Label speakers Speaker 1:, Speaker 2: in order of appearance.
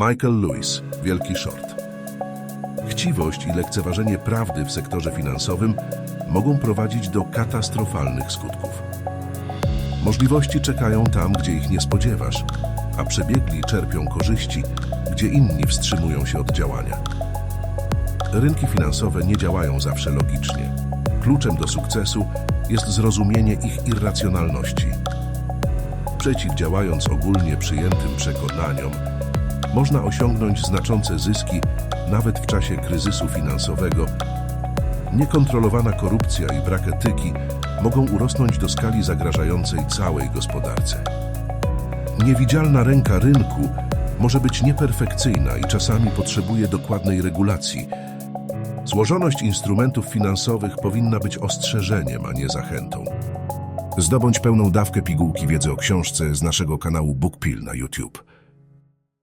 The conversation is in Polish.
Speaker 1: Michael Lewis, Wielki Short. Chciwość i lekceważenie prawdy w sektorze finansowym mogą prowadzić do katastrofalnych skutków. Możliwości czekają tam, gdzie ich nie spodziewasz, a przebiegli czerpią korzyści, gdzie inni wstrzymują się od działania. Rynki finansowe nie działają zawsze logicznie. Kluczem do sukcesu jest zrozumienie ich irracjonalności. Przeciwdziałając ogólnie przyjętym przekonaniom, można osiągnąć znaczące zyski nawet w czasie kryzysu finansowego. Niekontrolowana korupcja i brak etyki mogą urosnąć do skali zagrażającej całej gospodarce. Niewidzialna ręka rynku może być nieperfekcyjna i czasami potrzebuje dokładnej regulacji. Złożoność instrumentów finansowych powinna być ostrzeżeniem, a nie zachętą. Zdobądź pełną dawkę pigułki wiedzy o książce z naszego kanału BookPill na YouTube.